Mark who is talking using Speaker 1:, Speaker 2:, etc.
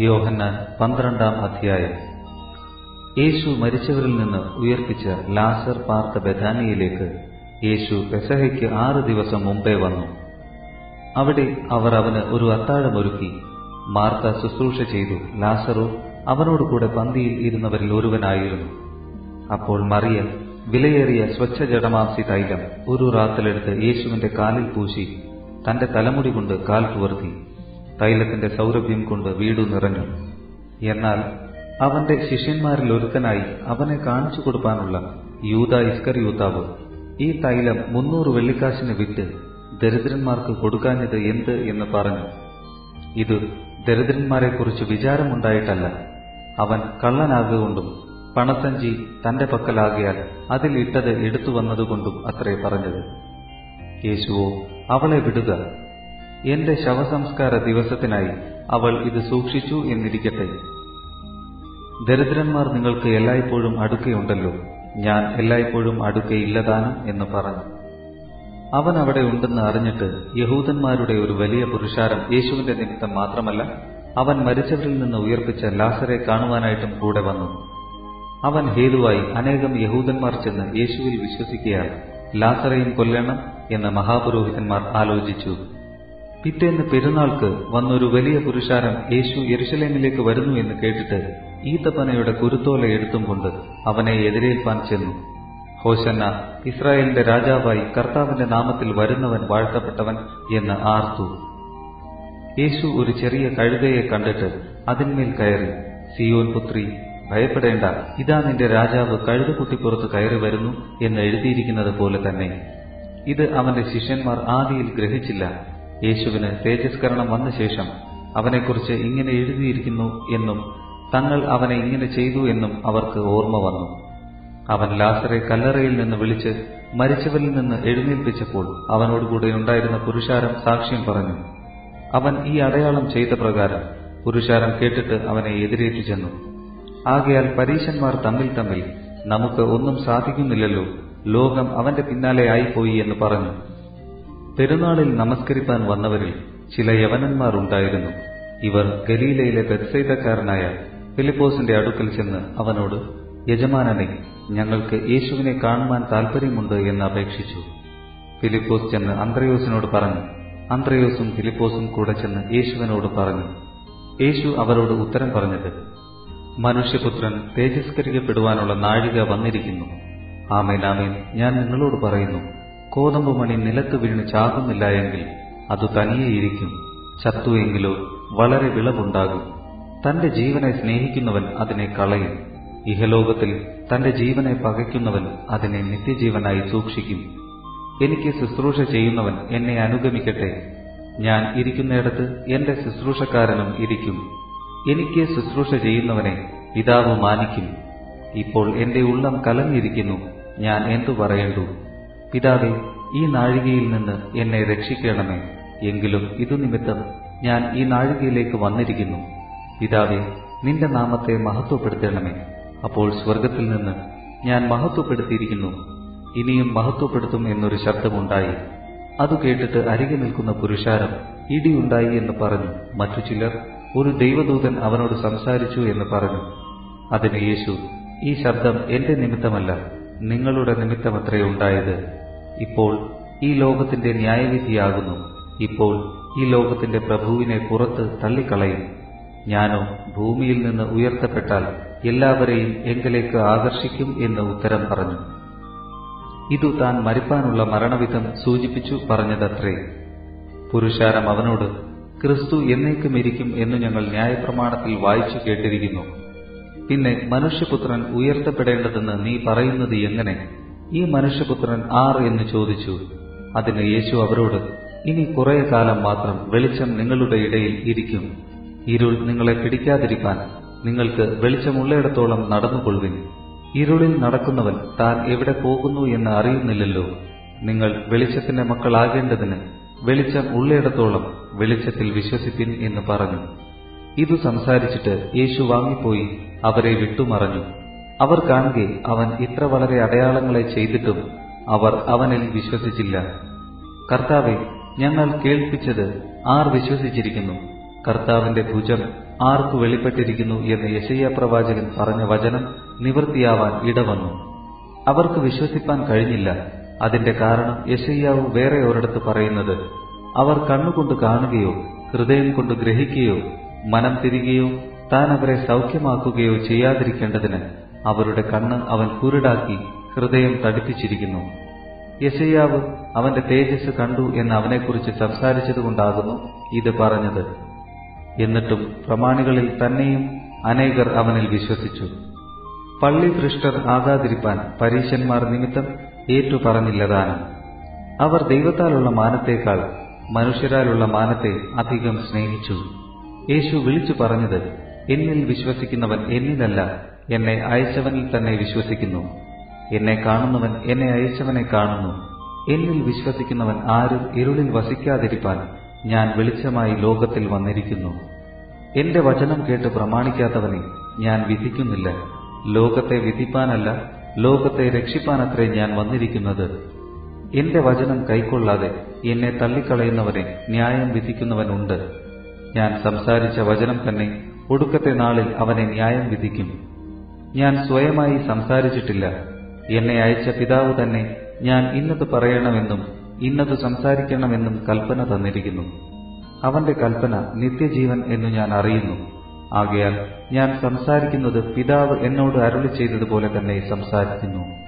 Speaker 1: യോഹന്നാൻ പന്ത്രണ്ടാം അധ്യായം. യേശു മരിച്ചവരിൽ നിന്ന് ഉയർപ്പിച്ച ലാസർ പാർത്ത ബഥാനിയിലേക്ക് യേശു പെസഹയ്ക്ക് ആറ് ദിവസം മുമ്പേ വന്നു. അവിടെ അവർ അവന് ഒരു അത്താഴമൊരുക്കി മാർത്ത ശുശ്രൂഷ ചെയ്തു. ലാസറോ അവനോട് കൂടെ പന്തിയിൽ ഇരുന്നവരിൽ ഒരുവനായിരുന്നു. അപ്പോൾ മറിയ വിലയേറിയ സ്വച്ഛ ജഡമാംസി തൈലം ഒരു റാത്തലെടുത്ത് യേശുവിന്റെ കാലിൽ പൂശി തന്റെ തലമുടി കൊണ്ട് കാൽ തുവർത്തി തൈലത്തിന്റെ സൗരഭ്യം കൊണ്ട് വീടു നിറഞ്ഞു. എന്നാൽ അവന്റെ ശിഷ്യന്മാരിൽ ഒരുത്തനായി അവനെ കാണിച്ചു കൊടുക്കാനുള്ള യൂത ഇസ്കറിയൂത്താവ് ഈ തൈലം മുന്നൂറ് വെള്ളിക്കാശിന് വിറ്റ് ദരിദ്രന്മാർക്ക് കൊടുക്കാഞ്ഞത് എന്ത്? എന്ന് പറഞ്ഞു. ഇത് ദരിദ്രന്മാരെക്കുറിച്ച് വിചാരമുണ്ടായിട്ടല്ല. അവൻ കള്ളനാകുകൊണ്ടും പണസഞ്ചി തന്റെ പക്കലാകിയാൽ അതിൽ ഇട്ടത് എടുത്തു വന്നതുകൊണ്ടും അത്രേ പറഞ്ഞത്. യേശുവോ അവളെ വിടുക. എന്റെ ശവസംസ്കാര ദിവസത്തിനായി അവൾ ഇത് സൂക്ഷിച്ചു എന്നിരിക്കട്ടെ. ദരിദ്രന്മാർ നിങ്ങൾക്ക് എല്ലായ്പ്പോഴും അടുക്കയുണ്ടല്ലോ. ഞാൻ എല്ലായ്പ്പോഴും അടുക്കയില്ലതാനും എന്ന് പറഞ്ഞു. അവൻ അവിടെ ഉണ്ടെന്ന് അറിഞ്ഞിട്ട് യഹൂദന്മാരുടെ ഒരു വലിയ പുരുഷാരം യേശുവിന്റെ നിമിത്തം മാത്രമല്ല അവൻ മരിച്ചവരിൽ നിന്ന് ഉയർപ്പിച്ച ലാസറെ കാണുവാനായിട്ടും കൂടെ വന്നു. അവൻ ഹേതുവായി അനേകം യഹൂദന്മാർ ചെന്ന് യേശുവിൽ വിശ്വസിക്കുകയാൽ ലാസറയും കൊല്ലണം എന്ന് മഹാപുരോഹിതന്മാർ ആലോചിച്ചു. പിറ്റേന്ന് പെരുന്നാൾക്ക് വന്നൊരു വലിയ പുരുഷാരം യേശു യെരുശലേമിലേക്ക് വരുന്നു എന്ന് കേട്ടിട്ട് ഈത്തപ്പനയുടെ കുരുത്തോല എടുത്തും കൊണ്ട് അവനെ എതിരേൽപ്പാൻ ചെന്നു. ഹോശന്ന ഇസ്രായേലിന്റെ രാജാവായി കർത്താവിന്റെ നാമത്തിൽ വരുന്നവൻ വാഴ്ത്തപ്പെട്ടവൻ എന്ന് ആർത്തു. യേശു ഒരു ചെറിയ കഴുതയെ കണ്ടിട്ട് അതിന്മേൽ കയറി സിയോൻ പുത്രി ഭയപ്പെടേണ്ട. ഇതാ നിന്റെ രാജാവ് കഴുതക്കുട്ടിപ്പുറത്ത് കയറി വരുന്നു എന്ന് എഴുതിയിരിക്കുന്നത് പോലെ തന്നെ. ഇത് അവന്റെ ശിഷ്യന്മാർ ആദിയിൽ ഗ്രഹിച്ചില്ല. യേശുവിന് തേജസ്കരണം വന്ന ശേഷം അവനെക്കുറിച്ച് ഇങ്ങനെ എഴുതിയിരിക്കുന്നു എന്നും തങ്ങൾ അവനെ ഇങ്ങനെ ചെയ്തു എന്നും അവർക്ക് ഓർമ്മ വന്നു. അവൻ ലാസറെ കല്ലറയിൽ നിന്ന് വിളിച്ച് മരിച്ചവരിൽ നിന്ന് എഴുന്നേൽപ്പിച്ചപ്പോൾ അവനോടുകൂടെ ഉണ്ടായിരുന്ന പുരുഷാരം സാക്ഷ്യം പറഞ്ഞു. അവൻ ഈ അടയാളം ചെയ്ത പ്രകാരം പുരുഷാരം കേട്ടിട്ട് അവനെ എതിരേറ്റു ചെന്നു. ആകയാൽ പരീശന്മാർ തമ്മിൽ തമ്മിൽ നമുക്ക് ഒന്നും സാധിക്കുന്നില്ലല്ലോ ലോകം അവന്റെ പിന്നാലെ ആയിപ്പോയി എന്ന് പറഞ്ഞു. പെരുന്നാളിൽ നമസ്കരിപ്പാൻ വന്നവരിൽ ചില യവനന്മാർ ഉണ്ടായിരുന്നു ഇവർ ഗലീലയിലെ ബെത്സൈതക്കാരനായ ഫിലിപ്പോസിന്റെ അടുക്കൽ ചെന്ന് അവനോട് യജമാനനെ ഞങ്ങൾക്ക് യേശുവിനെ കാണുവാൻ താൽപ്പര്യമുണ്ട് എന്ന് അപേക്ഷിച്ചു. ഫിലിപ്പോസ് ചെന്ന് അന്ത്രയോസിനോട് പറഞ്ഞു അന്ത്രയോസും ഫിലിപ്പോസും കൂടെ ചെന്ന് യേശുവിനോട് പറഞ്ഞു. യേശു അവരോട് ഉത്തരം പറഞ്ഞത് മനുഷ്യപുത്രൻ തേജസ്കരിക്കപ്പെടുവാനുള്ള നാഴിക വന്നിരിക്കുന്നു. ആമേൻ ആമേൻ. ഞാൻ നിങ്ങളോട് പറയുന്നു കോതമ്പ് മണി നിലത്ത് വീണ് ചാകുന്നില്ല എങ്കിൽ അത് തനിയേയിരിക്കും ചത്തുവെങ്കിലോ വളരെ വിളവുണ്ടാകും. തന്റെ ജീവനെ സ്നേഹിക്കുന്നവൻ അതിനെ കളയും. ഇഹലോകത്തിൽ തന്റെ ജീവനെ പകയ്ക്കുന്നവൻ അതിനെ നിത്യജീവനായി സൂക്ഷിക്കും. എനിക്ക് ശുശ്രൂഷ ചെയ്യുന്നവൻ എന്നെ അനുഗമിക്കട്ടെ. ഞാൻ ഇരിക്കുന്നിടത്ത് എന്റെ ശുശ്രൂഷക്കാരനും ഇരിക്കും. എനിക്ക് ശുശ്രൂഷ ചെയ്യുന്നവനെ പിതാവ് മാനിക്കും. ഇപ്പോൾ എന്റെ ഉള്ളം കലങ്ങിയിരിക്കുന്നു. ഞാൻ എന്തു പറയേണ്ടു? പിതാവേ ഈ നാഴികയിൽ നിന്ന് എന്നെ രക്ഷിക്കണമേ. എങ്കിലും ഇതു നിമിത്തം ഞാൻ ഈ നാഴികയിലേക്ക് വന്നിരിക്കുന്നു. പിതാവേ നിന്റെ നാമത്തെ മഹത്വപ്പെടുത്തണമേ. അപ്പോൾ സ്വർഗത്തിൽ നിന്ന് ഞാൻ മഹത്വപ്പെടുത്തിയിരിക്കുന്നു. ഇനിയും മഹത്വപ്പെടുത്തും എന്നൊരു ശബ്ദമുണ്ടായി. അത് കേട്ടിട്ട് അരികെ നിൽക്കുന്ന പുരുഷാരം ഇടിയുണ്ടായി എന്ന് പറഞ്ഞു. മറ്റു ചിലർ ഒരു ദൈവദൂതൻ അവനോട് സംസാരിച്ചു എന്ന് പറഞ്ഞു. അതിന് യേശു ഈ ശബ്ദം എന്റെ നിമിത്തമല്ല നിങ്ങളുടെ നിമിത്തമത്രേ ഉണ്ടായത്. ഇപ്പോൾ ഈ ലോകത്തിന്റെ ന്യായവിധിയാകുന്നു. ഇപ്പോൾ ഈ ലോകത്തിന്റെ പ്രഭുവിനെ പുറത്ത് തള്ളിക്കളയും. ഞാനോ ഭൂമിയിൽ നിന്ന് ഉയർത്തപ്പെട്ടാൽ എല്ലാവരെയും എങ്കിലേക്ക് ആകർഷിക്കും എന്ന് ഉത്തരം പറഞ്ഞു. ഇതു താൻ മരിപ്പാനുള്ള മരണവിധം സൂചിപ്പിച്ചു പറഞ്ഞതത്രേ. പുരുഷാരം അവനോട് ക്രിസ്തു എന്നേക്കും ഇരിക്കും എന്ന് ഞങ്ങൾ ന്യായപ്രമാണത്തിൽ വായിച്ചു കേട്ടിരിക്കുന്നു. പിന്നെ മനുഷ്യപുത്രൻ ഉയർത്തപ്പെടേണ്ടതെന്ന് നീ പറയുന്നത് എങ്ങനെ? ഈ മനുഷ്യപുത്രൻ ആർ എന്ന് ചോദിച്ചു. അതിന് യേശു അവരോട് ഇനി കുറെ കാലം മാത്രം വെളിച്ചം നിങ്ങളുടെ ഇടയിൽ ഇരിക്കും. ഇരുൾ നിങ്ങളെ പിടിക്കാതിരിക്കാൻ നിങ്ങൾക്ക് വെളിച്ചമുള്ളയിടത്തോളം നടന്നുകൊള്ളുവിൻ. ഇരുളിൽ നടക്കുന്നവൻ താൻ എവിടെ പോകുന്നു എന്ന് അറിയുന്നില്ലല്ലോ. നിങ്ങൾ വെളിച്ചത്തിന്റെ മക്കളാകേണ്ടതിന് വെളിച്ചം ഉള്ളയിടത്തോളം വെളിച്ചത്തിൽ വിശ്വസിപ്പിൻ എന്ന് പറഞ്ഞു. ഇതു സംസാരിച്ചിട്ട് യേശു വാങ്ങിപ്പോയി അവരെ വിട്ടുമറഞ്ഞു. അവർ കാണുകെ അവൻ ഇത്ര വളരെ അടയാളങ്ങളെ ചെയ്തിട്ടും അവർ അവനിൽ വിശ്വസിച്ചില്ല. കർത്താവെ ഞങ്ങൾ കേൾപ്പിച്ചത് ആർ വിശ്വസിച്ചിരിക്കുന്നു? കർത്താവിന്റെ ഭുജം ആർക്കു വെളിപ്പെട്ടിരിക്കുന്നു എന്ന് യശയ്യ പ്രവാചകൻ പറഞ്ഞ വചനം നിവൃത്തിയാവാൻ ഇടവന്നു. അവർക്ക് വിശ്വസിപ്പാൻ കഴിഞ്ഞില്ല. അതിന്റെ കാരണം യശയ്യാവ് വേറെ ഒരിടത്ത് പറയുന്നത് അവർ കണ്ണുകൊണ്ട് കാണുകയോ ഹൃദയം കൊണ്ട് ഗ്രഹിക്കുകയോ മനം തിരികെയോ താൻ അവരെ സൗഖ്യമാക്കുകയോ ചെയ്യാതിരിക്കേണ്ടതിന് അവരുടെ കണ്ണ് അവൻ കുരുടാക്കി ഹൃദയം തടിപ്പിച്ചിരിക്കുന്നു. യശയ്യാവ് അവന്റെ തേജസ് കണ്ടു എന്ന് അവനെക്കുറിച്ച് സംസാരിച്ചതുകൊണ്ടാകുന്നു ഇത് പറഞ്ഞത്. എന്നിട്ടും പ്രമാണികളിൽ തന്നെയും അനേകർ അവനിൽ വിശ്വസിച്ചു. പള്ളി ഭ്രഷ്ടർ ആകാതിരിപ്പാൻ പരീശന്മാർ നിമിത്തം ഏറ്റുപറഞ്ഞില്ലതാനും. അവർ ദൈവത്താലുള്ള മാനത്തേക്കാൾ മനുഷ്യരാലുള്ള മാനത്തെ അധികം സ്നേഹിച്ചു. യേശു വിളിച്ചു പറഞ്ഞത് എന്നിൽ വിശ്വസിക്കുന്നവൻ എന്നിലല്ല എന്നെ അയച്ചവനിൽ തന്നെ വിശ്വസിക്കുന്നു. എന്നെ കാണുന്നവൻ എന്നെ അയച്ചവനെ കാണുന്നു. എന്നിൽ വിശ്വസിക്കുന്നവൻ ആരും ഇരുളിൽ വസിക്കാതിരിപ്പാൻ ഞാൻ വെളിച്ചമായി ലോകത്തിൽ വന്നിരിക്കുന്നു. എന്റെ വചനം കേട്ട് പ്രമാണിക്കാത്തവനെ ഞാൻ വിധിക്കുന്നില്ല. ലോകത്തെ വിധിപ്പാനല്ല ലോകത്തെ രക്ഷിപ്പാനത്രേ ഞാൻ വന്നിരിക്കുന്നത്. എന്റെ വചനം കൈക്കൊള്ളാതെ എന്നെ തള്ളിക്കളയുന്നവനെ ന്യായം വിധിക്കുന്നവനുണ്ട്. ഞാൻ സംസാരിച്ച വചനം തന്നെ ഒടുക്കത്തെ നാളിൽ അവനെ ന്യായം വിധിക്കും. ഞാൻ സ്വയമായി സംസാരിച്ചിട്ടില്ല. എന്നെ അയച്ച പിതാവ് തന്നെ ഞാൻ ഇന്നത് പറയണമെന്നും ഇന്നത് സംസാരിക്കണമെന്നും കൽപ്പന തന്നിരിക്കുന്നു. അവന്റെ കൽപ്പന നിത്യജീവൻ എന്നു ഞാൻ അറിയുന്നു. ആകയാൽ ഞാൻ സംസാരിക്കുന്നത് പിതാവ് എന്നോട് അരുളി ചെയ്തതുപോലെ തന്നെ സംസാരിക്കുന്നു.